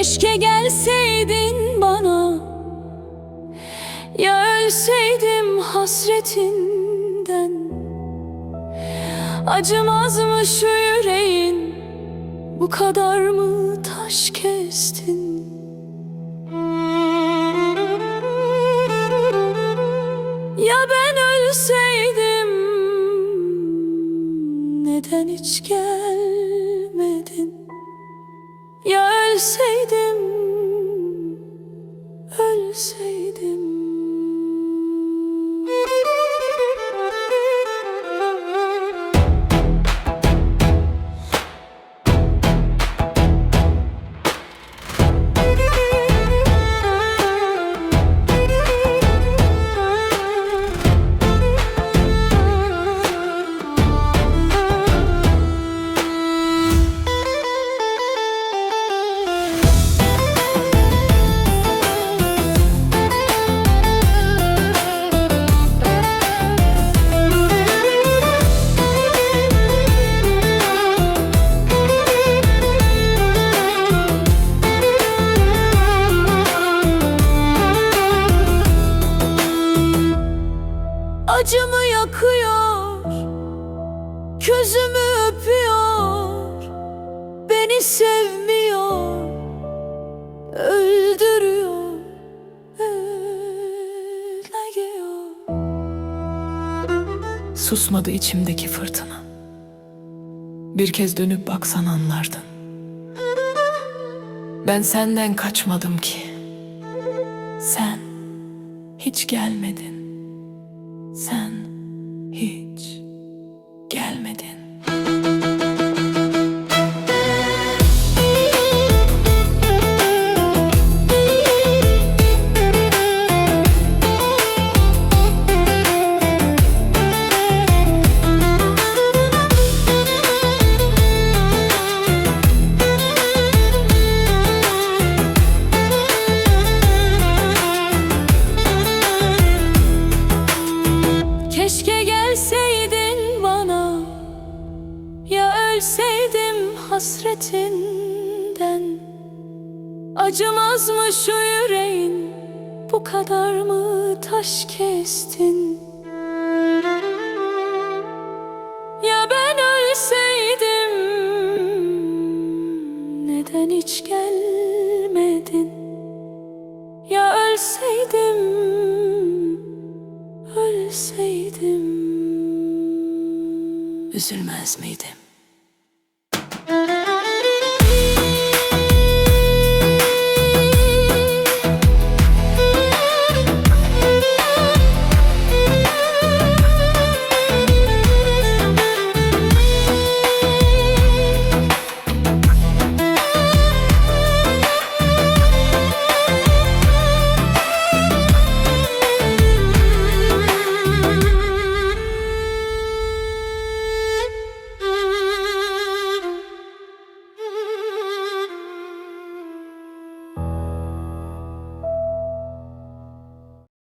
Keşke gelseydin bana. Ya ölseydim hasretinden. Acımaz mı şu yüreğin. Bu kadar mı taş kestin? Ya ben ölseydim Neden hiç gelmedin Ya ölseydim Ölseydim Acımı yakıyor Közümü öpüyor Beni sevmiyor Öldürüyor Öldürüyor Susmadı içimdeki fırtına. Bir kez dönüp baksan anlardın. Ben senden kaçmadım ki. Sen hiç gelmedin. Sen Keşke gelseydin bana. Ya ölseydim hasretinden. Acımaz mı şu yüreğin? Bu kadar mı taş kestin? Ya ben ölseydim Neden hiç gelmedin Üzülmez miydim?